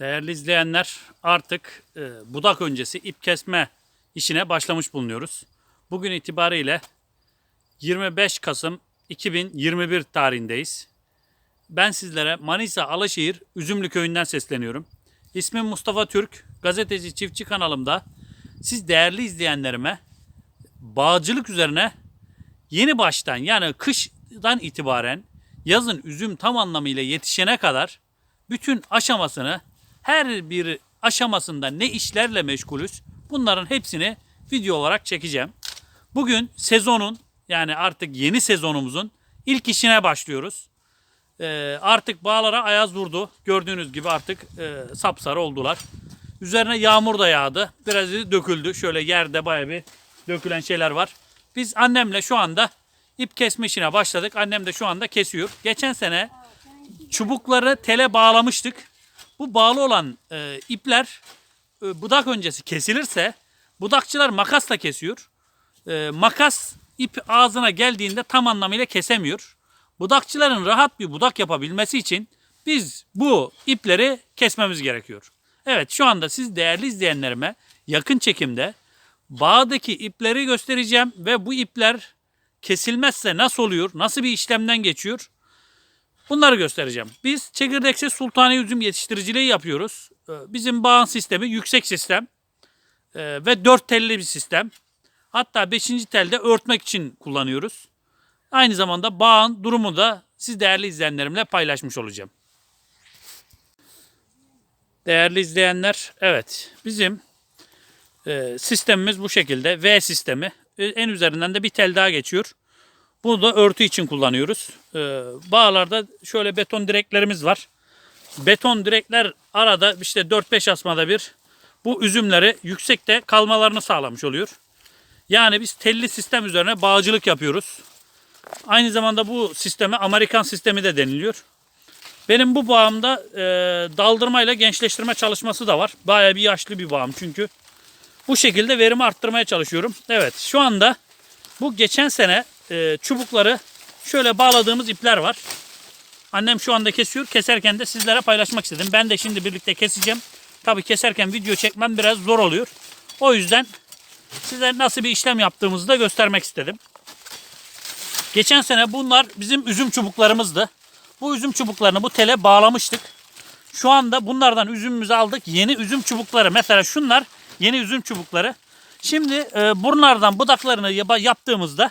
Değerli izleyenler artık e, budak öncesi ip kesme işine başlamış bulunuyoruz. Bugün itibariyle 25 Kasım 2021 tarihindeyiz. Ben sizlere Manisa Alaşehir Üzümlü Köyü'nden sesleniyorum. İsmim Mustafa Türk. Gazeteci Çiftçi kanalımda siz değerli izleyenlerime bağcılık üzerine yeni baştan yani kıştan itibaren yazın üzüm tam anlamıyla yetişene kadar bütün aşamasını her bir aşamasında ne işlerle meşgulüz bunların hepsini video olarak çekeceğim. Bugün sezonun yani artık yeni sezonumuzun ilk işine başlıyoruz. Ee, artık bağlara ayaz vurdu. Gördüğünüz gibi artık e, sapsarı oldular. Üzerine yağmur da yağdı. Biraz döküldü. Şöyle yerde bayağı bir dökülen şeyler var. Biz annemle şu anda ip kesme işine başladık. Annem de şu anda kesiyor. Geçen sene çubukları tele bağlamıştık. Bu bağlı olan e, ipler e, budak öncesi kesilirse budakçılar makasla kesiyor. E, makas ip ağzına geldiğinde tam anlamıyla kesemiyor. Budakçıların rahat bir budak yapabilmesi için biz bu ipleri kesmemiz gerekiyor. Evet şu anda siz değerli izleyenlerime yakın çekimde bağdaki ipleri göstereceğim ve bu ipler kesilmezse nasıl oluyor, nasıl bir işlemden geçiyor bunları göstereceğim. Biz çekirdeksiz sultani üzüm yetiştiriciliği yapıyoruz. Ee, Bizim bağın sistemi yüksek sistem ee, ve dört telli bir sistem. Hatta beşinci telde örtmek için kullanıyoruz. Aynı zamanda bağın durumu da siz değerli izleyenlerimle paylaşmış olacağım. Değerli izleyenler, evet bizim e, sistemimiz bu şekilde. V sistemi. En üzerinden de bir tel daha geçiyor. Bunu da örtü için kullanıyoruz. E, bağlarda şöyle beton direklerimiz var. Beton direkler arada işte 4-5 asmada bir bu üzümleri yüksekte kalmalarını sağlamış oluyor. Yani biz telli sistem üzerine bağcılık yapıyoruz. Aynı zamanda bu sisteme Amerikan sistemi de deniliyor. Benim bu bağımda e, daldırmayla gençleştirme çalışması da var. Bayağı bir yaşlı bir bağım çünkü. Bu şekilde verimi arttırmaya çalışıyorum. Evet şu anda bu geçen sene e, çubukları şöyle bağladığımız ipler var. Annem şu anda kesiyor. Keserken de sizlere paylaşmak istedim. Ben de şimdi birlikte keseceğim. Tabii keserken video çekmem biraz zor oluyor. O yüzden size nasıl bir işlem yaptığımızı da göstermek istedim. Geçen sene bunlar bizim üzüm çubuklarımızdı. Bu üzüm çubuklarını bu tele bağlamıştık. Şu anda bunlardan üzümümüzü aldık. Yeni üzüm çubukları. Mesela şunlar yeni üzüm çubukları. Şimdi e, bunlardan budaklarını yaptığımızda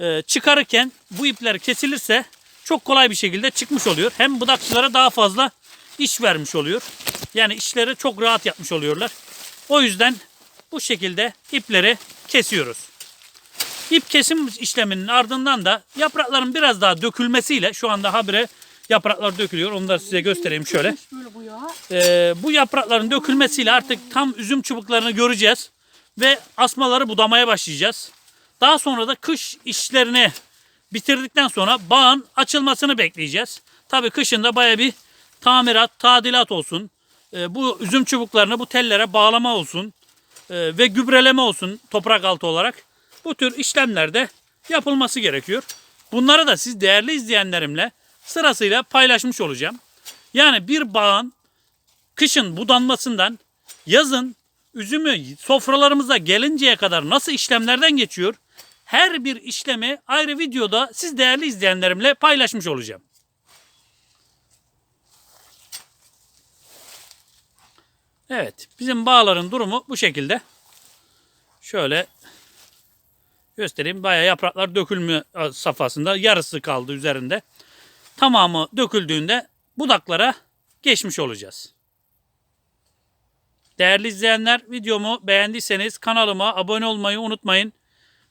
e, çıkarırken bu ipler kesilirse çok kolay bir şekilde çıkmış oluyor. Hem budakçılara daha fazla iş vermiş oluyor. Yani işleri çok rahat yapmış oluyorlar. O yüzden bu şekilde ipleri kesiyoruz. İp kesim işleminin ardından da yaprakların biraz daha dökülmesiyle şu anda habire yapraklar dökülüyor. Onu da size göstereyim şöyle. Ee, bu yaprakların dökülmesiyle artık tam üzüm çubuklarını göreceğiz ve asmaları budamaya başlayacağız. Daha sonra da kış işlerini bitirdikten sonra bağın açılmasını bekleyeceğiz. Tabii kışında baya bir tamirat, tadilat olsun. Ee, bu üzüm çubuklarını bu tellere bağlama olsun ee, ve gübreleme olsun toprak altı olarak. Bu tür işlemlerde yapılması gerekiyor. Bunları da siz değerli izleyenlerimle sırasıyla paylaşmış olacağım. Yani bir bağın kışın budanmasından yazın üzümü sofralarımıza gelinceye kadar nasıl işlemlerden geçiyor? Her bir işlemi ayrı videoda siz değerli izleyenlerimle paylaşmış olacağım. Evet, bizim bağların durumu bu şekilde. Şöyle göstereyim. Bayağı yapraklar dökülme safhasında. Yarısı kaldı üzerinde. Tamamı döküldüğünde budaklara geçmiş olacağız. Değerli izleyenler videomu beğendiyseniz kanalıma abone olmayı unutmayın.